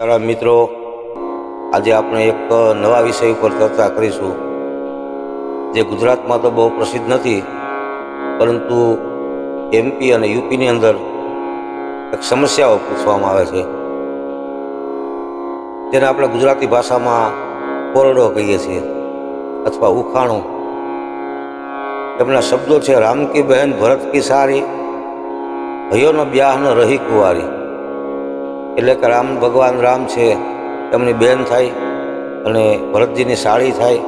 મારા મિત્રો, આજે આપણે એક નવા વિષય ઉપર ચર્ચા કરીશું, જે ગુજરાતમાં તો બહુ પ્રસિદ્ધ નથી, પરંતુ એમપી અને યુપીની અંદર એક સમસ્યાઓ પૂછવામાં આવે છે, જેને આપણે ગુજરાતી ભાષામાં કોરડો કહીએ છીએ અથવા ઉખાણો. એમના શબ્દો છે, રામ કી બહેન, ભરત કી સારી, ભયોનો બ્યાહ ન રહી કુંવારી. એટલે કે રામ, ભગવાન રામ છે, એમની બહેન થાય અને ભરતજીની સાળી થાય.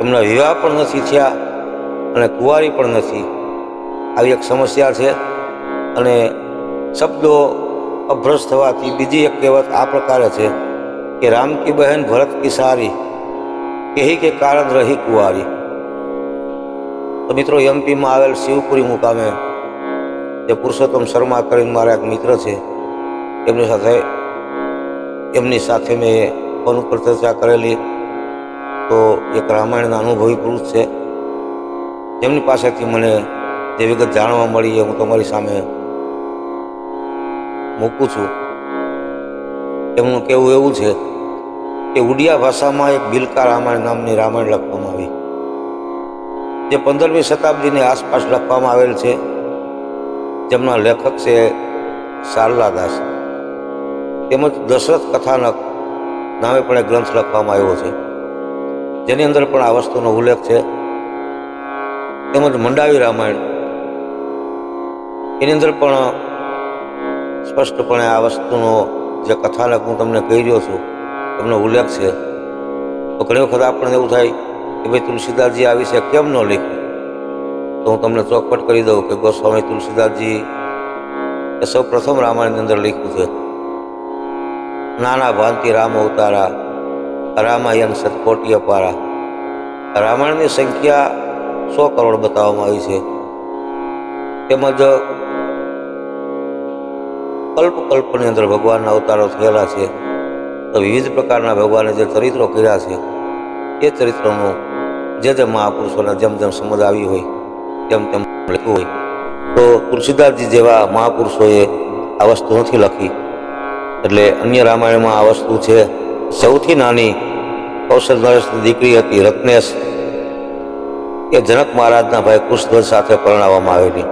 એમના વિવાહ પણ નથી થયા અને કુંવારી પણ નથી. આવી એક સમસ્યા છે અને શબ્દો અભ્રસ થવાથી બીજી એક કહેવત આ પ્રકારે છે કે રામ કી બહેન, ભરત કી સારી કહી કે કારણ રહી કુંવારી. તો મિત્રો એમપીમાં આવેલ શિવપુરી મુકામે જે પુરુષોત્તમ શર્મા કરીને મારા એક મિત્ર છે એમની સાથે એમની સાથે મેં ફોન ઉપર ચર્ચા કરેલી. તો એક રામાયણના અનુભવી પુરુષ છે. જેમની પાસેથી મને જે વિગત જાણવા મળી એ હું તમારી સામે મૂકું છું. એમનું કહેવું એવું છે કે ઉડિયા ભાષામાં એક બિલકા રામાયણ નામની રામાયણ લખવામાં આવી. જે પંદરમી શતાબ્દીની આસપાસ લખવામાં આવેલ છે. જેમના લેખક છે શારલાદાસ તેમજ દશરથ કથાનક નામે પણ એક ગ્રંથ લખવામાં આવ્યો છે. જેની અંદર પણ આ વસ્તુનો ઉલ્લેખ છે. તેમજ મંડાવી રામાયણ. એની અંદર પણ સ્પષ્ટપણે આ વસ્તુનો જે કથાનક હું તમને કહી રહ્યો છું, એમનો ઉલ્લેખ છે. તો ઘણી વખત આપણને એવું થાય કે ભાઈ તુલસીદાસજી આ વિશે કેમ ન લખ્યું? તો હું તમને ચોખવટ કરી દઉં કે ગોસ્વામી તુલસીદાસજી એ સૌ પ્રથમ રામાયણની અંદર લખ્યું છે. નાના ભાંતિ રામ અવતારા રામાયણ સતકોટી અપારા. રામાયણની સંખ્યા સો કરોડ બતાવવામાં આવી છે. તેમજ કલ્પ કલ્પની અંદર ભગવાનના અવતારો થયેલા છે. તો વિવિધ પ્રકારના ભગવાને જે ચરિત્રો કર્યા છે, એ ચરિત્રોનું જે જે મહાપુરુષોને જેમ જેમ સમજ આવી હોય, તેમ તેમ લખ્યું હોય. તો તુલસીદાસજી જેવા મહાપુરુષોએ આ વસ્તુ નથી લખી. એટલે અન્ય રામાયણમાં આ વસ્તુ છે. સૌથી નાની કૌશલ નરેશની દીકરી હતી રત્નેશ. એ જનક મહારાજના ભાઈ કુશધ્વજ સાથે પરણાવવામાં આવેલી.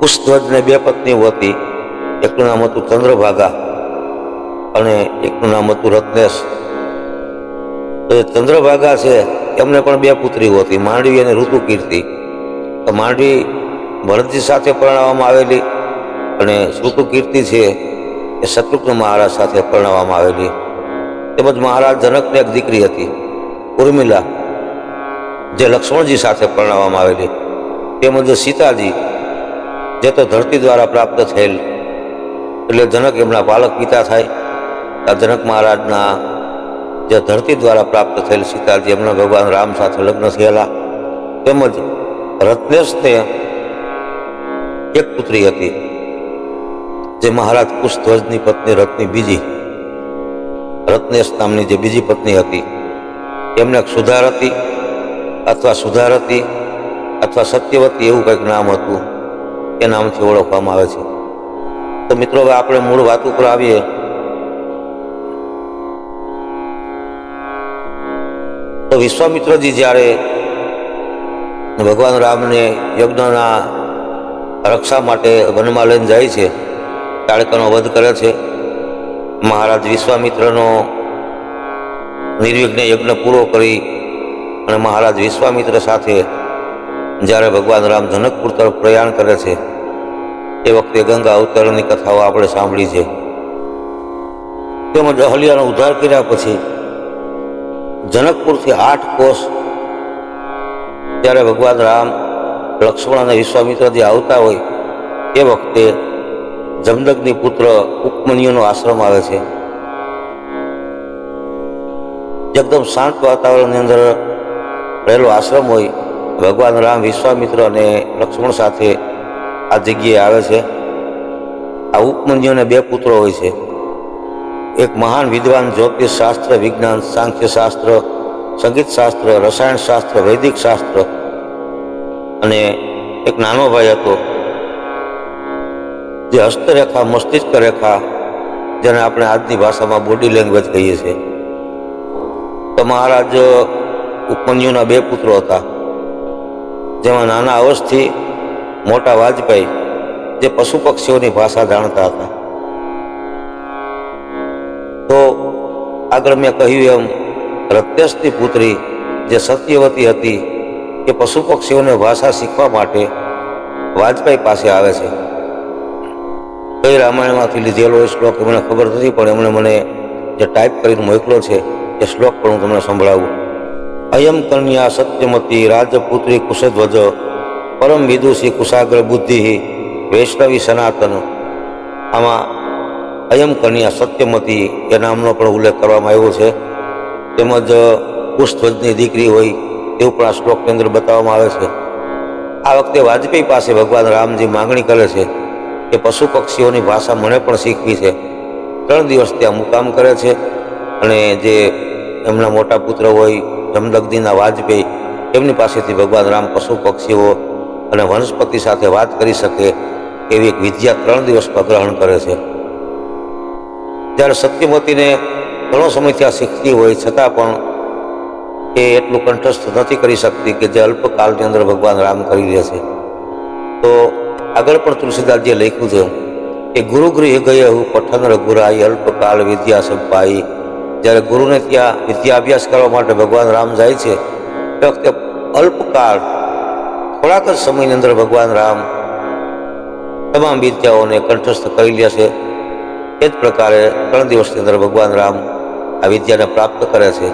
કુશધ્વજને બે પત્નીઓ હતી, એકનું નામ હતું ચંદ્રભાગા અને એકનું નામ હતું રત્નેશ. તો ચંદ્રભાગા છે, એમને પણ બે પુત્રીઓ હતી, માંડવી અને ઋતુ કીર્તિ તો માંડવી ભરતજી સાથે પરણાવવામાં આવેલી અને શ્રુતુ કીર્તિ છે એ શત્રુઘ્ન મહારાજ સાથે પરણાવવામાં આવેલી. તેમજ મહારાજ જનકની એક દીકરી હતી, ઉર્મિલા, જે લક્ષ્મણજી સાથે પરણાવવામાં આવેલી. તેમજ સીતાજી, જે તો ધરતી દ્વારા પ્રાપ્ત થયેલ. એટલે જનક એમના બાલક પિતા થાય. આ જનક મહારાજના જે ધરતી દ્વારા પ્રાપ્ત થયેલ સીતાજી, એમના ભગવાન રામ સાથે લગ્ન થયેલા. તેમજ રત્નેશને એક પુત્રી હતી. જે મહારાજ કુશધ્વજની પત્ની રત્ની બીજી, રત્નેશ નામની જે બીજી પત્ની હતી, એમને સુધારતી અથવા સુધારતી અથવા સત્યવતી એવું કંઈક નામ હતું, એ નામથી ઓળખવામાં આવે છે. તો મિત્રો, હવે આપણે મૂળ વાત ઉપર આવીએ. તો વિશ્વામિત્રજી જ્યારે ભગવાન રામને યજ્ઞના રક્ષા માટે વનમાં લઈને જાય છે કાળકાનો વધ કરે છે. મહારાજ વિશ્વામિત્રનો નિર્વિઘ્ન યજ્ઞ પૂરો કરી અને મહારાજ વિશ્વામિત્ર સાથે જ્યારે ભગવાન રામ જનકપુર તરફ પ્રયાણ કરે છે, એ વખતે ગંગા અવતરણની કથાઓ આપણે સાંભળી છે. તેમજ અહલ્યાનો ઉદ્ધાર કર્યા પછી જનકપુરથી આઠ કોષ જ્યારે ભગવાન રામ લક્ષ્મણ અને વિશ્વામિત્રથી આવતા હોય, એ વખતે જમદગ્નિ પુત્ર ઉપમન્યુનો આશ્રમ આવે છે. એકદમ શાંત વાતાવરણની અંદર રહેલો આશ્રમ હોય, ભગવાન રામ વિશ્વામિત્ર અને લક્ષ્મણ સાથે આ જગ્યાએ આવે છે. આ ઉપમન્યુને બે પુત્રો હોય છે. એક મહાન વિદ્વાન જ્યોતિષ શાસ્ત્ર વિજ્ઞાન સાંખ્ય શાસ્ત્ર સંગીત શાસ્ત્ર રસાયણ શાસ્ત્ર વૈદિક શાસ્ત્ર અને એક નાનો ભાઈ હતો. જે હસ્તરેખા, મસ્તિષ્ક રેખા, જેને આપણે આજની ભાષામાં બોડી લેંગ્વેજ કહીએ છીએ. તો મહારાજ ઉપમન્યુના બે પુત્રો હતા. જેમાં નાના અવસ્થથી મોટા વાજપેયી, જે પશુ પક્ષીઓની ભાષા જાણતા હતા. તો આગળ મેં કહ્યું એમ રત્યસની પુત્રી જે સત્યવતી હતી, એ પશુ પક્ષીઓને ભાષા શીખવા માટે વાજપેયી પાસે આવે છે. કઈ રામાયણમાંથી લીધેલો એ શ્લોક મને ખબર નથી, પણ એમણે મને જે ટાઈપ કરીને મોકલો છે, એ શ્લોક પણ હું તમને સંભળાવું. અયમ કન્યા સત્યમતી રાજપુત્રી કુશધ્વજ, પરમ વિદુષી કુશાગ્ર બુદ્ધિ વૈષ્ણવી સનાતન. આમાં અયમ કન્યા સત્યમતી એ નામનો પણ ઉલ્લેખ કરવામાં આવ્યો છે. તેમજ કુશધ્વજની દીકરી હોય એવું પણ આ શ્લોકની અંદર બતાવવામાં આવે છે. આ વખતે વાજપેયી પાસે ભગવાન રામજી માંગણી કરે છે. કે પશુ પક્ષીઓની ભાષા મને પણ શીખવી છે. ત્રણ દિવસ ત્યાં મુકામ કરે છે અને જે એમના મોટા પુત્ર હોય, જમદગ્દીના વાજપેયી, એમની પાસેથી ભગવાન રામ પશુ પક્ષીઓ અને વનસ્પતિ સાથે વાત કરી શકે એવી એક વિદ્યા ત્રણ દિવસમાં ગ્રહણ કરે છે. જ્યારે સત્યમતીને ઘણો સમય ત્યાં શીખતી હોય, છતાં પણ એ એટલું કંઠસ્થ નથી કરી શકતી કે જે અલ્પકાળની અંદર ભગવાન રામ કરી લે છે. તો આગળ પણ તુલસીદાસજીએ લખ્યું છે કે ગુરુ ગૃહ ગયે હું પઠન રઘુરાય અલ્પકાળ વિદ્યા સંપાઈ. જ્યારે ગુરુને ત્યાં વિદ્યા અભ્યાસ કરવા માટે ભગવાન રામ જાય છે તે વખતે અલ્પકાળ થોડાક જ સમયની અંદર ભગવાન રામ તમામ વિદ્યાઓને કંઠસ્થ કરી લે છે. એ જ પ્રકારે ત્રણ દિવસની અંદર ભગવાન રામ આ વિદ્યાને પ્રાપ્ત કરે છે.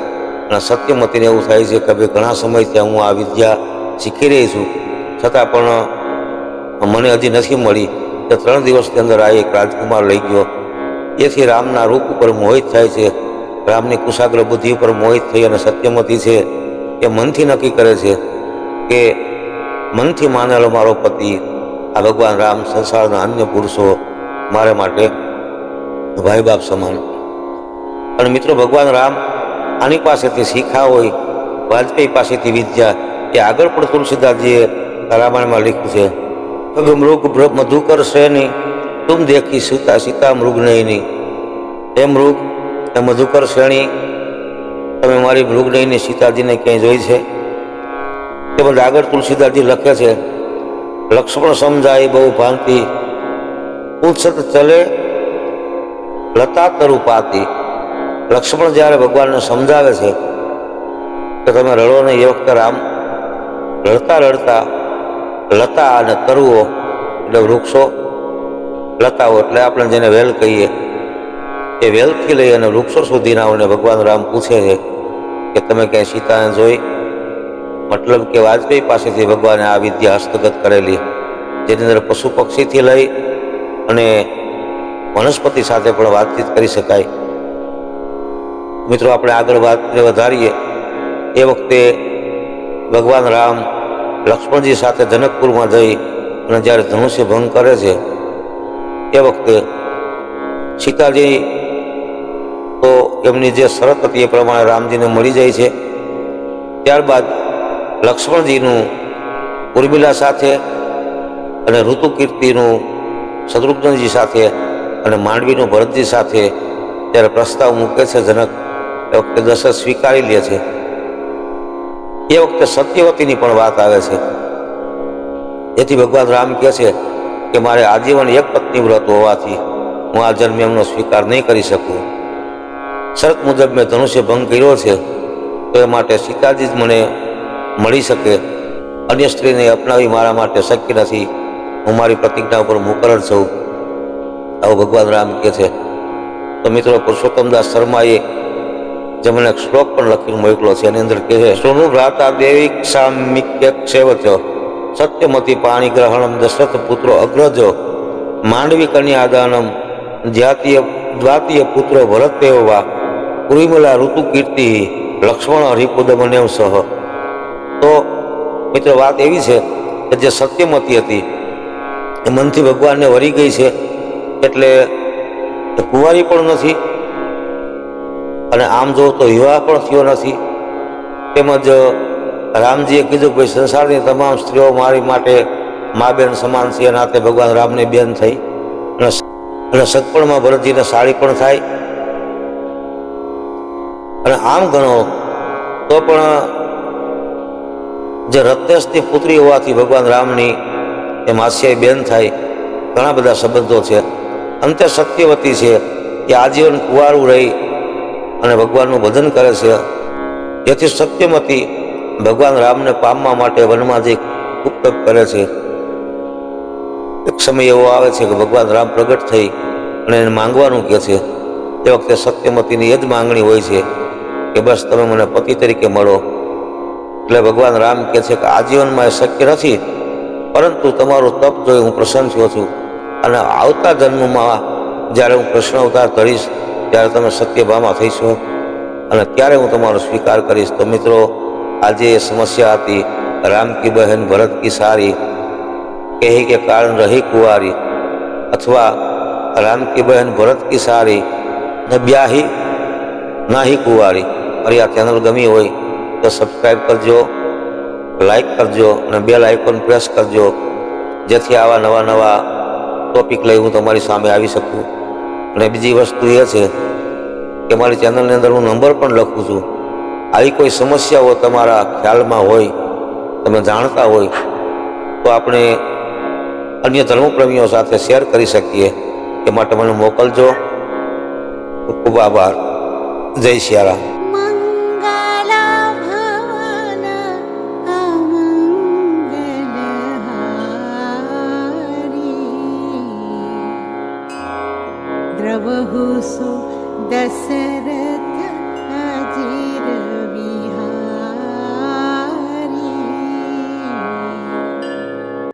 અને સત્યમતીને એવું થાય છે કે ભાઈ ઘણા સમયથી હું આ વિદ્યા શીખી રહી છું. છતાં પણ મને હજી નથી મળી તે ત્રણ દિવસની અંદર આ એક રાજકુમાર લઈ ગયો. એથી રામના રૂપ ઉપર મોહિત થાય છે. રામની કુશાગ્ર બુદ્ધિ ઉપર મોહિત થઈ અને સત્યમતી છે એ મનથી નક્કી કરે છે કે મનથી માનેલો મારો પતિ, આ ભગવાન રામ સંસારના અન્ય પુરુષો મારે માટે ભાઈ બાપ સમાન. અને મિત્રો, ભગવાન રામ આની પાસેથી શીખા હોય, વાજપેયી પાસેથી વિદ્યા, એ આગળ પણ તુલસીદાસજીએ રામાયણમાં લખ્યું છે. પગ મૃગ ભ્ર- મધુકર શ્રેણી તુમ દેખી સીતા સીતા મૃગ નયની એ મૃગ એ મધુકર શ્રેણી તમે મારી મૃગ નયની સીતાજીને ક્યાંય જોઈ છે તેમજ આગળ તુલસીદાસજી લખે છે લક્ષ્મણ સમજાય બહુ ભાંતિ ઉત્સત ચલે લતા તરુ પાતી લક્ષ્મણ જ્યારે ભગવાનને સમજાવે છે, કે તમે રડો નહીં, એ વખતે રામ રડતા રડતા લતા અને તરુઓ એટલે વૃક્ષો. લતાઓ એટલે આપણે જેને વેલ કહીએ. એ વેલથી લઈ અને વૃક્ષો સુધીના અને ભગવાન રામ પૂછે છે કે તમે ક્યાંય સીતાને જોઈ? મતલબ કે વાજપેયી પાસેથી ભગવાને આ વિદ્યા હસ્તગત કરેલી. જેની અંદર પશુ પક્ષીથી લઈ અને વનસ્પતિ સાથે પણ વાતચીત કરી શકાય. મિત્રો, આપણે આગળ વાત વધારીએ. એ વખતે ભગવાન રામ લક્ષ્મણજી સાથે જનકપુરમાં જઈ અને જ્યારે ધનુષ્ય ભંગ કરે છે, એ વખતે સીતાજી તો એમની જે શરત હતી એ પ્રમાણે રામજીને મળી જાય છે. ત્યારબાદ લક્ષ્મણજીનું ઉર્મિલા સાથે અને ઋતુકીર્તિનું શત્રુઘ્નજી સાથે અને માંડવીનું ભરતજી સાથે ત્યારે પ્રસ્તાવ મૂકે છે જનક. એ વખતે દશરથ સ્વીકારી લે છે. એ વખતે સત્યવતીની પણ વાત આવે છે. એથી ભગવાન રામ કહે છે કે મારે આજીવન એક પત્ની વ્રત હોવાથી હું આ જન્મ એમનો સ્વીકાર નહીં કરી શકું. શરત મુજબ મેં ધનુષ્ય ભંગ કર્યો છે, તો એ માટે સીતાજી જ મને મળી શકે. અન્ય સ્ત્રીને અપનાવી મારા માટે શક્ય નથી. હું મારી પ્રતિજ્ઞા ઉપર મુકરર છું. આવું ભગવાન રામ કહે છે. તો મિત્રો પુરુષોત્તમદાસ શર્માએ જેમણે એક શ્લોક પણ લખીને મોકલો છે, એની અંદર કહે છે, સોનું ભ્રાતા દેવી સામિક્ય સેવચ સત્યમતી પાણી ગ્રહણમ દશરથ પુત્રો અગ્રજો, માંડવી કન્યાદાનમ જાતીય, દ્વાતીય પુત્રો ભરતેવ તેવવા કુરિમલા ઋતુ કીર્તિ, લક્ષ્મણ હરિપુદમનેવ સહ. તો મિત્રો, વાત એવી છે કે જે સત્યમતી હતી, એ મનથી ભગવાનને વરી ગઈ છે, એટલે કુંવારી પણ નથી અને આમ જો તો વિવાહ પણ થયો નથી. તેમજ રામજીએ કીધું કે સંસારની તમામ સ્ત્રીઓ મારી માટે મા બેન સમાન છે નાતે ભગવાન રામની બેન થઈ. અને સગપણમાં ભરતજીને સાડી પણ થાય. અને આમ ગણો તો પણ જે રત્નેશની પુત્રી હોવાથી ભગવાન રામની એ માસિયાઈ બેન થાય, ઘણા બધા સંબંધો છે. અંતે સત્યવતી છે એ આજીવન કુવારું રહી અને ભગવાનનું ભજન કરે છે. જેથી સત્યમતી ભગવાન રામને પામવા માટે વનમાં જઈ ખૂબ તપ કરે છે. એક સમય એવો આવે છે કે ભગવાન રામ પ્રગટ થઈ અને એને માંગવાનું કહે છે. તે વખતે સત્યમતીની એ જ માંગણી હોય છે કે બસ તમે મને પતિ તરીકે મળો. એટલે ભગવાન રામ કહે છે કે આજીવનમાં એ શક્ય નથી. પરંતુ તમારું તપ જોઈ હું પ્રસન્ન થયો છું. અને આવતા જન્મમાં જ્યારે હું કૃષ્ણ અવતાર ધરીશ ત્યારે તમે સત્યભામાં થઈશો અને ત્યારે હું તમારો સ્વીકાર કરીશ. તો મિત્રો, આજે એ સમસ્યા હતી. રામ કી બહેન, ભરત કી સારી. કહી કે કારણ રહી કુંવારી. અથવા રામ કી બહેન, ભરત કી સારી. ને બ્યાહી નાહી કુંવારી. મારી આ ચેનલ ગમી હોય તો સબસ્ક્રાઈબ કરજો લાઈક કરજો, અને બે લાઇકોન પ્રેસ કરજો. જેથી આવા નવા નવા ટોપિક લઈ હું તમારી સામે આવી શકું. અને બીજી વસ્તુ એ છે કે મારી ચેનલની અંદર હું નંબર પણ લખું છું. આવી કોઈ સમસ્યાઓ તમારા ખ્યાલમાં હોય, તમે જાણતા હોય, તો આપણે અન્ય ધર્મપ્રેમીઓ સાથે શેર કરી શકીએ. એ માટે મને મોકલજો. ખૂબ આભાર. જય સિયારામ अमङ्गलहारी द्रवहुसु दशरथ